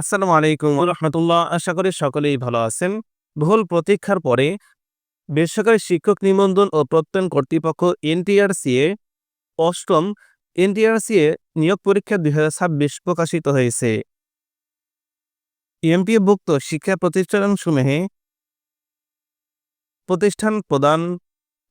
আসসালামু আলাইকুম রহমতুল্লাহ। আশা করি সকলেই ভালো আছেন। ভুল প্রতীক্ষার পরে বেসরকারি শিক্ষক নিবন্ধন ও প্রত্যয়ন কর্তৃপক্ষ এনটিআরসিএ অষ্টম এনটিআরসিএ নিয়োগ পরীক্ষা দুই প্রকাশিত হয়েছে। এমপিএভুক্ত শিক্ষা প্রতিষ্ঠানসমূহে প্রতিষ্ঠান প্রদান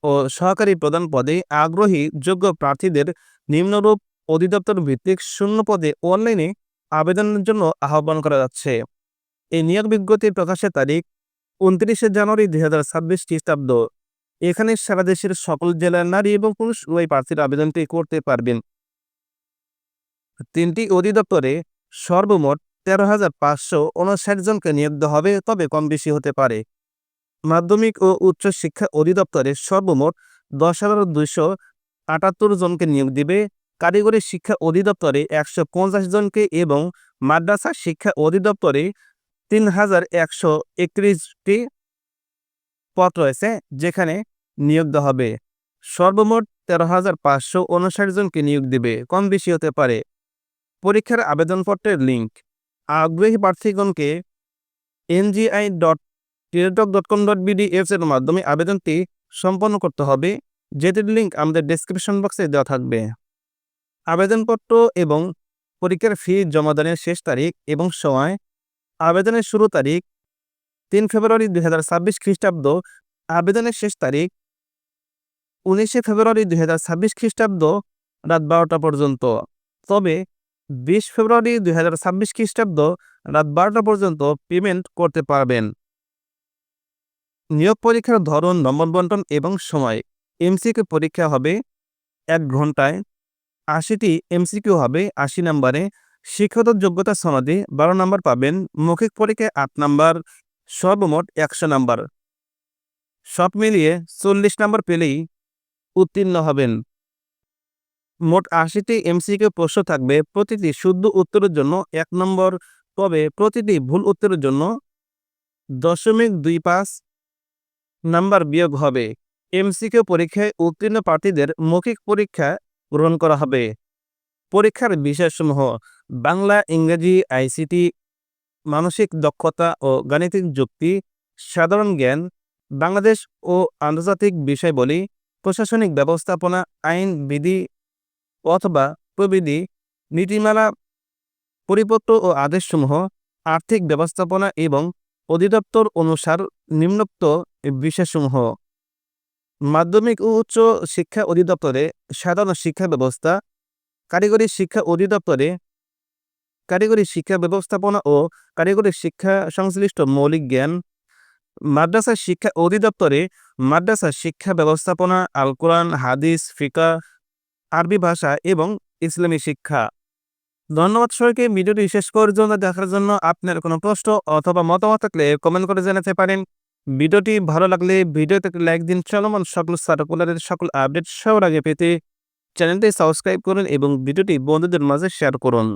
ও সহকারী প্রদান পদে আগ্রহী যোগ্য প্রার্থীদের নিম্নরূপ অধিদপ্তর ভিত্তিক শূন্য পদে অনলাইনে আবেদনের জন্য আহ্বান করা যাচ্ছে। এই নিয়োগ বিজ্ঞপ্তি প্রকাশের তারিখ উনত্রিশে জানুয়ারি দুই হাজার ছাব্বিশ খ্রিস্টাব্দ। এখানে সারা দেশের সকল জেলার নারী এবং পুরুষ উভয় প্রার্থীর আবেদনটি করতে পারবেন। তিনটি অধিদপ্তরে সর্বমোট তেরো হাজার পাঁচশো উনষাট জনকে নিয়োগ দেওয়া হবে, তবে কম বেশি হতে পারে। মাধ্যমিক ও উচ্চ শিক্ষা অধিদপ্তরে সর্বমোট দশ হাজার দুইশো আটাত্তর জনকে নিয়োগ দিবে। কারিগরি শিক্ষা অধিদপ্তরে একশো পঞ্চাশ জনকে এবং মাদ্রাসা শিক্ষা অধিদপ্তরে তিন হাজার একশো একত্রিশটি পদ রয়েছে, যেখানে নিয়োগ দেওয়া হবে। সর্বমোট তেরো হাজার পাঁচশো উনষাট জনকে নিয়োগ দেবে। কম বেশি হতে পারে। পরীক্ষার আবেদনপত্রের লিঙ্ক আগ্রহী প্রার্থীগণকে NGI dot Teletalk dot com dot BD এর মাধ্যমে আবেদনটি সম্পন্ন করতে হবে, যেটির লিঙ্ক আমাদের ডেসক্রিপশন বক্সে দেওয়া থাকবে। আবেদনপত্র এবং পরীক্ষার ফি জমাদানের শেষ তারিখ এবং সময়। আবেদনের শুরু তারিখ তিন ফেব্রুয়ারি দুই হাজার ছাব্বিশ খ্রিস্টাব্দ। আবেদনের শেষ তারিখ উনিশে ফেব্রুয়ারি দুই হাজার ছাব্বিশ খ্রিস্টাব্দ রাত বারোটা পর্যন্ত। তবে বিশ ফেব্রুয়ারি দুই হাজার ছাব্বিশ খ্রিস্টাব্দ রাত বারোটা পর্যন্ত পেমেন্ট করতে পারবেন। নিয়োগ পরীক্ষার ধরন, নম্বর বন্টন এবং সময়। এমসিকে পরীক্ষা হবে এক ঘন্টায় আশিটি এমসিকিউ হবে, আশি নম্বরে শিক্ষত যোগ্যতা সনদে বারো নম্বর পাবেন, মৌখিক পরীক্ষায় আট নম্বর, সর্বমোট একশো নম্বর। সব মিলিয়ে চল্লিশ নম্বর পেলেই উত্তীর্ণ হবেন। মোট আশিটি এমসিকিউ প্রশ্ন থাকবে, প্রতিটি শুদ্ধ উত্তরের জন্য এক নম্বর তবে প্রতিটি ভুল উত্তরের জন্য দশমিক দুই পাঁচ নাম্বার বিয়োগ হবে। এমসিকিউ পরীক্ষায় উত্তীর্ণ প্রার্থীদের মৌখিক পরীক্ষা গ্রহণ করা হবে। পরীক্ষার বিষয়সমূহ, বাংলা, ইংরেজি, আইসিটি, মানসিক দক্ষতা ও গাণিতিক যুক্তি, সাধারণ জ্ঞান, বাংলাদেশ ও আন্তর্জাতিক বিষয়বলী, প্রশাসনিক ব্যবস্থাপনা, আইন, বিধি অথবা প্রবিধি, নীতিমালা, পরিপত্র ও আদেশসমূহ, আর্থিক ব্যবস্থাপনা এবং অধিদপ্তর অনুসার নিম্নোক্ত বিষয়সমূহ। মাধ্যমিক ও উচ্চ শিক্ষা অধিদপ্তরে সাধারণ শিক্ষা ব্যবস্থা, কারিগরি শিক্ষা অধিদপ্তরে কারিগরি শিক্ষা ব্যবস্থাপনা ও কারিগরি শিক্ষা সংশ্লিষ্ট মৌলিক জ্ঞান, মাদ্রাসা শিক্ষা অধিদপ্তরে মাদ্রাসা শিক্ষা ব্যবস্থাপনা, আল কোরআন, হাদিস, ফিকা, আরবি ভাষা এবং ইসলামী শিক্ষা। ধন্যবাদ সবাইকে, ভিডিওটি শেষ পর্যন্ত দেখার জন্য আপনার কোনো প্রশ্ন অথবা মতামত থাকলে কমেন্ট করে জানাতে পারেন। ভিডিওটি ভালো লাগলে ভিডিওতে লাইক দিন। চলমান সকল সার্কুলারের সকল আপডেট সবার আগে পেতে চ্যানেলটি সাবস্ক্রাইব করুন এবং ভিডিওটি বন্ধুদের মাঝে শেয়ার করুন।